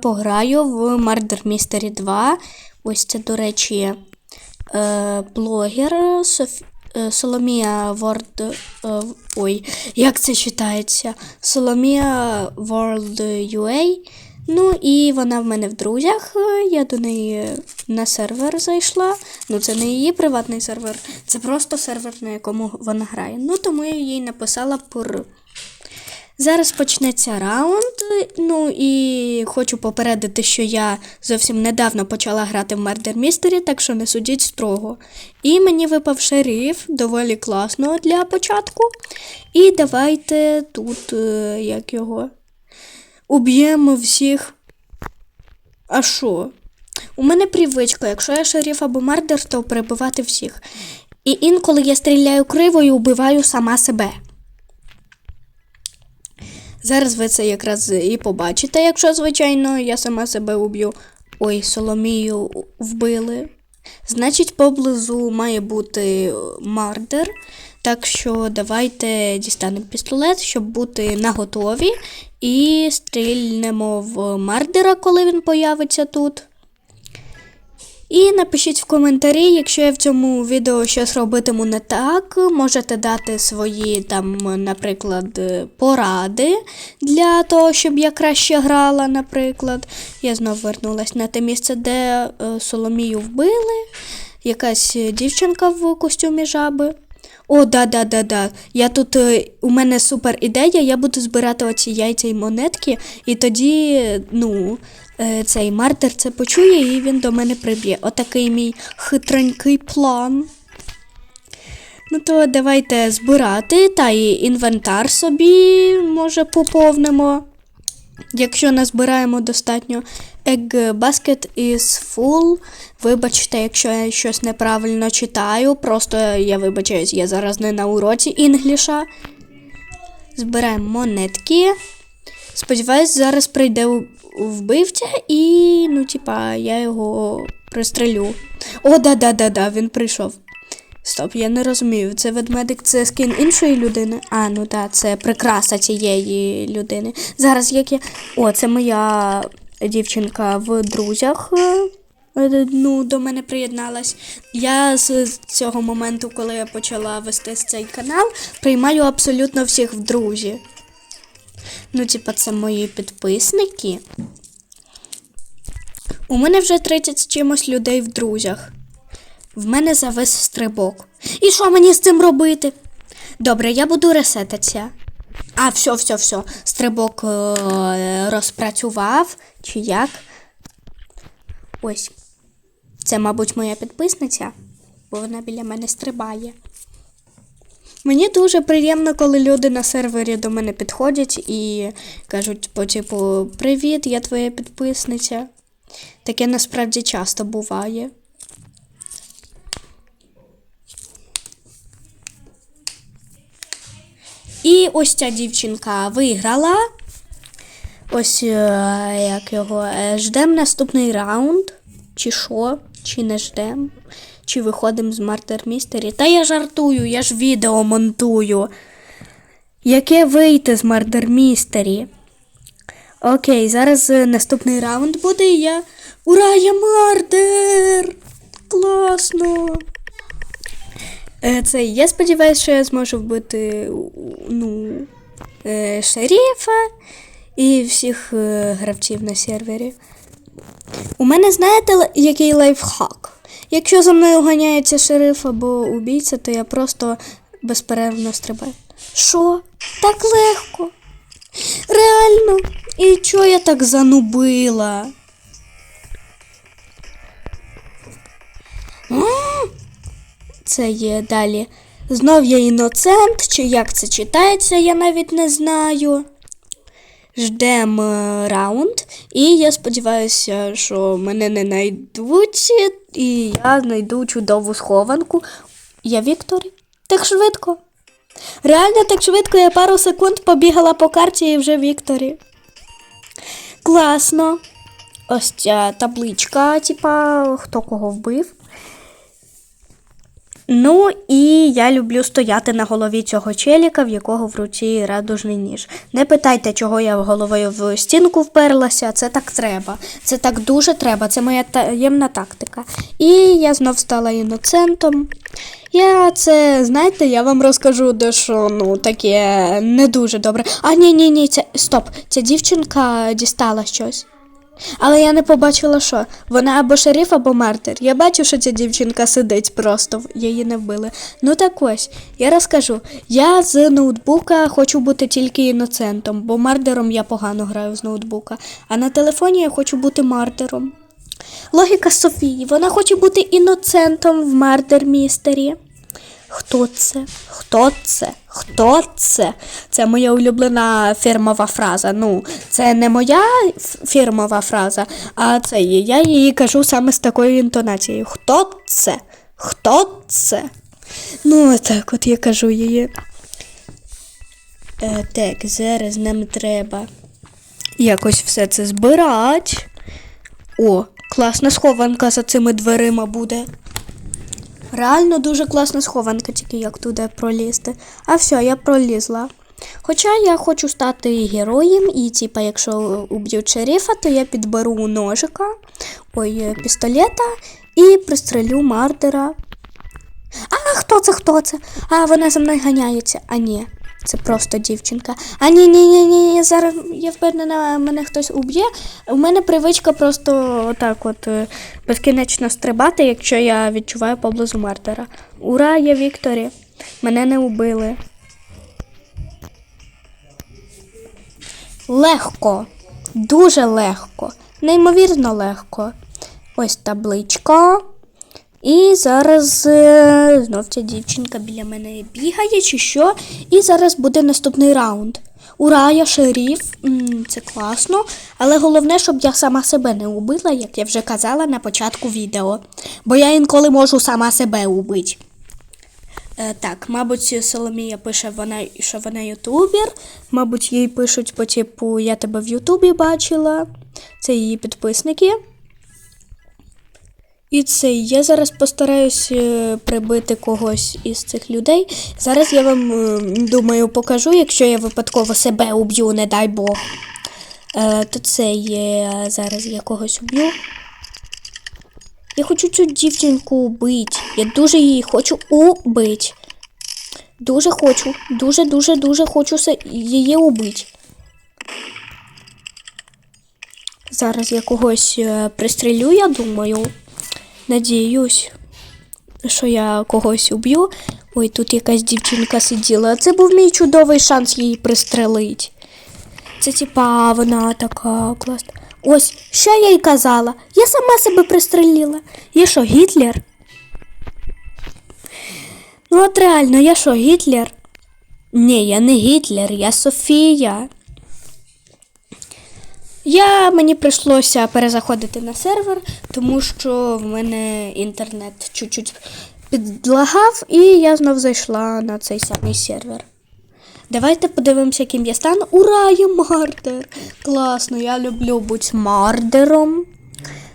пограю в Murder Mystery 2. Ось це, до речі, е, блогер Соф... е, Соломія Ворд. Е, ой, як це читається? Соломія World UA. Ну і вона в мене в друзях. Я до неї на сервер зайшла. Ну, це не її приватний сервер, це просто сервер, на якому вона грає. Ну, тому я їй написала пр. Зараз почнеться раунд. Ну і хочу попередити, що я зовсім недавно почала грати в Murder Mystery, так що не судіть строго. І мені випав шериф, доволі класно для початку. І давайте тут, е, як його, уб'ємо всіх. А що? У мене привичка, якщо я шериф або мардер, то прибивати всіх. І інколи я стріляю криво і убиваю сама себе. Зараз ви це якраз і побачите, якщо, звичайно, я сама себе уб'ю. Ой, Соломію вбили. Значить, поблизу має бути мардер. Так що давайте дістанемо пістолет, щоб бути наготові. І стрільнемо в мардера, коли він появиться тут. І напишіть в коментарі, якщо я в цьому відео щось робитиму не так, можете дати свої там, наприклад, е, поради для того, щоб я краще грала, наприклад. Я знов вернулася на те місце, де е, Соломію вбили. Якась е, дівчинка в костюмі жаби. О, да, да, да, да. Я тут е, у мене супер ідея. Я буду збирати оці яйця і монетки, і тоді, ну, е, цей мартер це почує і він до мене приб'є. Отакий мій хитренький план. Ну, то давайте збирати, та і інвентар собі, може, поповнимо. Якщо назбираємо достатньо Egg basket is full. Вибачте, якщо я щось неправильно читаю. Просто я вибачаюсь, я зараз не на уроці інгліша. Збираємо монетки. Сподіваюсь, зараз прийде вбивця і, ну, типа, я його пристрелю. О, да-да-да-да, він прийшов. Стоп, я не розумію. Це ведмедик це скін іншої людини? А, ну так, це прикраса цієї людини. Зараз як я. О, це моя дівчинка в друзях. е, е, Ну, до мене приєдналась. Я з цього моменту, коли я почала вести цей канал, приймаю абсолютно всіх в друзі. Ну, типа, це мої підписники. У мене вже 30 з чимось людей в друзях. В мене завис стрибок. І що мені з цим робити? Добре, я буду ресетитися. А, все, все, все. Стрибок е- розпрацював. Чи як? Ось. Це, мабуть, моя підписниця, бо вона біля мене стрибає. Мені дуже приємно, коли люди на сервері до мене підходять і кажуть, по типу, привіт, я твоя підписниця. Таке насправді часто буває. І ось ця дівчинка виграла. Ось е, як його. е, Ждем наступний раунд. Чи що? Чи не ждем? Чи виходимо з Мартер Містері? Та я жартую, я ж відео монтую. Яке вийти з Мардер Містері? Окей, зараз е, наступний раунд буде я. Ура, я мардер! Класно! Е, Це я сподіваюся, що я зможу вбити ну, е, шерифа і всіх е, гравців на сервері. У мене знаєте, який лайфхак? Якщо за мною ганяється шериф або убійця, то я просто безперервно стрибаю. Що? Так легко. Реально. І чого я так занубила? Це є далі. Знов я іноцент, чи як це читається, я навіть не знаю. Ждем е, раунд, і я сподіваюся, що мене не знайдуть, і я знайду чудову схованку. Я Віктор. Так швидко. Реально так швидко, я пару секунд побігала по карті і вже Вікторі. Класно. Ось ця табличка, типа, хто кого вбив. Ну і я люблю стояти на голові цього челіка, в якого в руці радужний ніж. Не питайте, чого я головою в стінку вперлася. Це так треба. Це так дуже треба. Це моя таємна тактика. І я знов стала іноцентом. Я це, знаєте, я вам розкажу дещо, ну, таке не дуже добре. А ні, ні, ні, це стоп. Ця дівчинка дістала щось. Але я не побачила, що вона або шериф, або мартир. Я бачу, що ця дівчинка сидить просто, її не вбили. Ну так ось, я розкажу. Я з ноутбука хочу бути тільки іноцентом, бо мардером я погано граю з ноутбука. А на телефоні я хочу бути мардером. Логіка Софії, вона хоче бути іноцентом в мардер містері. Хто це? Хто це? Хто це? Це моя улюблена фірмова фраза. Ну, це не моя фірмова фраза, а це є. Я її кажу саме з такою інтонацією. Хто це? Хто це? Ну, так от я кажу її. Е, так, зараз нам треба якось все це збирати. О, класна схованка за цими дверима буде. Реально дуже класна схованка, тільки як туди пролізти. А все, я пролізла. Хоча я хочу стати героєм, і типа, якщо уб'ють шерифа, то я підберу ножика, ой, пістолета і пристрелю мардера. А хто це? Хто це? А вона за мною ганяється. А ні, це просто дівчинка. А ні, ні, ні, ні, ні, зараз я впевнена, мене хтось уб'є. У мене привичка просто отак от е, безкінечно стрибати, якщо я відчуваю поблизу мартера. Ура, я Вікторі. Мене не убили. Легко. Дуже легко. Неймовірно легко. Ось табличка. І зараз е, знов ця дівчинка біля мене бігає чи що. І зараз буде наступний раунд. Ура, я шеріф, це класно. Але головне, щоб я сама себе не убила, як я вже казала на початку відео. Бо я інколи можу сама себе убити. Е, так, мабуть, Соломія пише, вона, що вона ютубер. Мабуть, їй пишуть по типу Я тебе в Ютубі бачила. Це її підписники. І це я зараз постараюсь е, прибити когось із цих людей. Зараз я вам е, думаю покажу, якщо я випадково себе уб'ю, не дай Бог. Е, то це є зараз я когось уб'ю. Я хочу цю дівчинку убити. Я дуже її хочу убити. Дуже хочу. Дуже, дуже, дуже хочу її убити. Зараз я когось пристрелю, я думаю. Надіюсь, що я когось уб'ю. Ой, тут якась дівчинка сиділа. Це був мій чудовий шанс її пристрелити. Це типа вона така класна. Ось, що я їй казала? Я сама себе пристрелила. Я що, Гітлер? Ну от реально, я що, Гітлер? Ні, я не Гітлер, я Софія. Я мені прийшлося перезаходити на сервер, тому що в мене інтернет чуть-чуть підлагав, і я знов зайшла на цей самий сервер. Давайте подивимося, яким я стану. Ура, я мардер! Класно, я люблю бути мардером.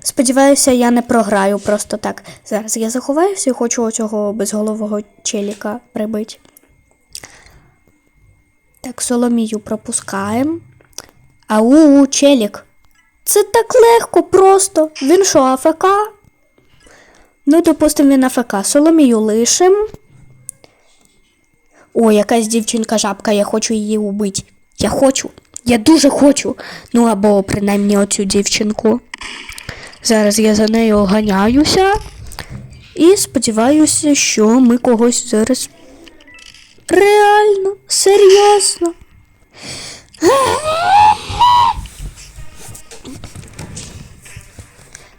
Сподіваюся, я не програю просто так. Зараз я заховаюся і хочу оцього безголового челіка прибити. Так, Соломію пропускаємо. Ау, челік. Це так легко, просто. Він що, АФК? Ну, допустимо, він АФК. Соломію лишим. О, якась дівчинка жабка, я хочу її убити. Я хочу. Я дуже хочу. Ну, або принаймні оцю дівчинку. Зараз я за нею оганяюся. І сподіваюся, що ми когось зараз. Реально, серйозно.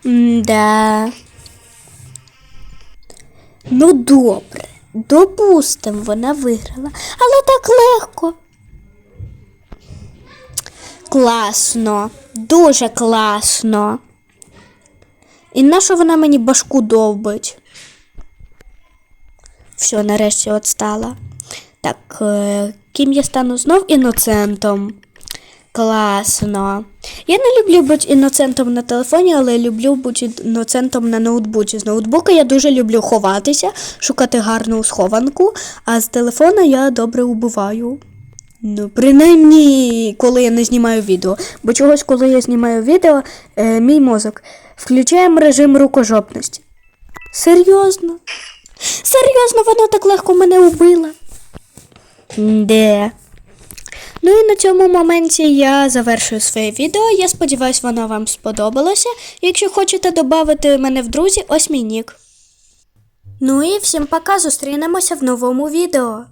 Да. Ну, добре. Допустим, вона виграла. Але так легко. Класно. Дуже класно. І нащо вона мені башку довбить? Все, нарешті от стала. Так, е, ким я стану знов іноцентом? Класно. Я не люблю бути іноцентом на телефоні, але люблю бути іноцентом на ноутбуці. З ноутбука я дуже люблю ховатися, шукати гарну схованку, а з телефона я добре убиваю. Ну, принаймні, коли я не знімаю відео. Бо чогось, коли я знімаю відео, е, мій мозок включаємо режим рукожопності. Серйозно? Серйозно, вона так легко мене убила. Де? Ну і на цьому моменті я завершую своє відео. Я сподіваюся, воно вам сподобалося. Якщо хочете додати мене в друзі, ось мій нік. Ну і всім пока, зустрінемося в новому відео.